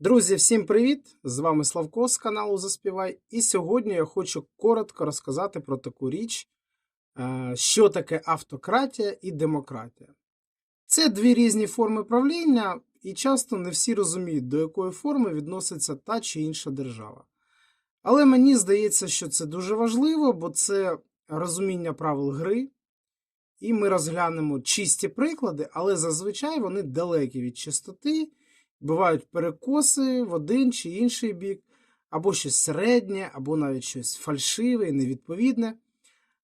Друзі, всім привіт! З вами Славко з каналу Заспівай. І сьогодні я хочу коротко розказати про таку річ, е, що таке автократія і демократія. Це дві різні форми правління, і часто не всі розуміють, до якої форми відноситься та чи інша держава. Але мені здається, що це дуже важливо, бо це розуміння правил гри. І ми розглянемо чисті приклади, але зазвичай вони далекі від чистоти. Бувають перекоси в один чи інший бік, або щось середнє, або навіть щось фальшиве і невідповідне.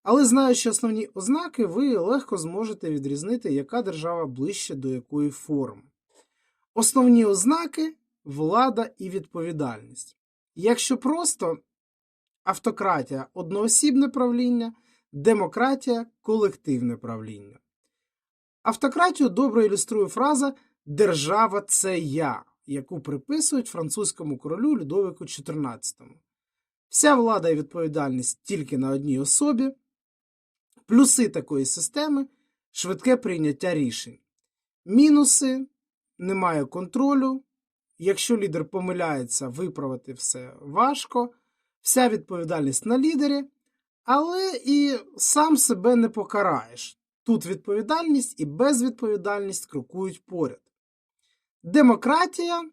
Але знаючи основні ознаки, ви легко зможете відрізнити, яка держава ближче до якої форми. Основні ознаки влада і відповідальність. Якщо просто автократія одноосібне правління, демократія колективне правління. Автократію добре ілюструє фраза Держава це я, яку приписують французькому королю Людовику XIV. Вся влада і відповідальність тільки на одній особі. Плюси такої системи швидке прийняття рішень. Мінуси немає контролю. Якщо лідер помиляється, виправити все важко. Вся відповідальність на лідері, але і сам себе не покараєш. Тут відповідальність і безвідповідальність крокують поряд. Демократія,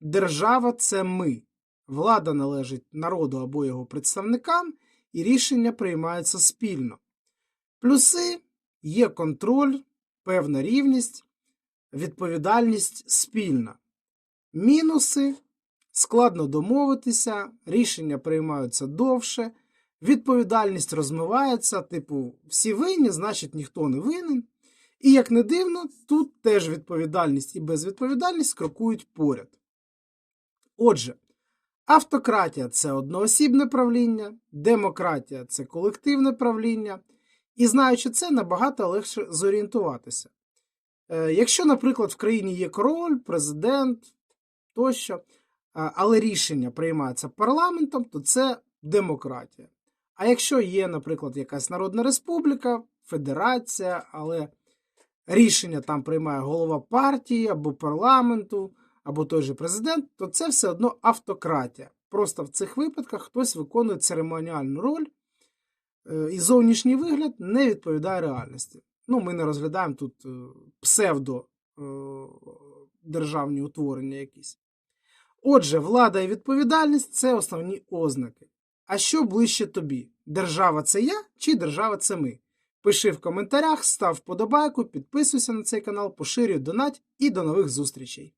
держава це ми. Влада належить народу або його представникам, і рішення приймаються спільно. Плюси є контроль, певна рівність, відповідальність спільна. Мінуси складно домовитися, рішення приймаються довше, відповідальність розмивається, типу, всі винні, значить ніхто не винен. І як не дивно, тут теж відповідальність і безвідповідальність крокують поряд. Отже, автократія це одноосібне правління, демократія це колективне правління, і знаючи це, набагато легше зорієнтуватися. Е, Якщо, наприклад, в країні є король, президент тощо, а, але рішення приймаються парламентом, то це демократія. А якщо є, наприклад, якась народна республіка, федерація, але рішення там приймає голова партії або парламенту, або той же президент, то це все одно автократія. Просто в цих випадках хтось виконує церемоніальну роль, е, і зовнішній вигляд не відповідає реальності. Ну, ми не розглядаємо тут е, псевдо е, утворення якісь. Отже, влада і відповідальність це основні ознаки. А що ближче тобі? Держава це я чи держава це ми? Пиши в коментарях, став вподобайку, підписуйся на цей канал, поширюй, донать і до нових зустрічей.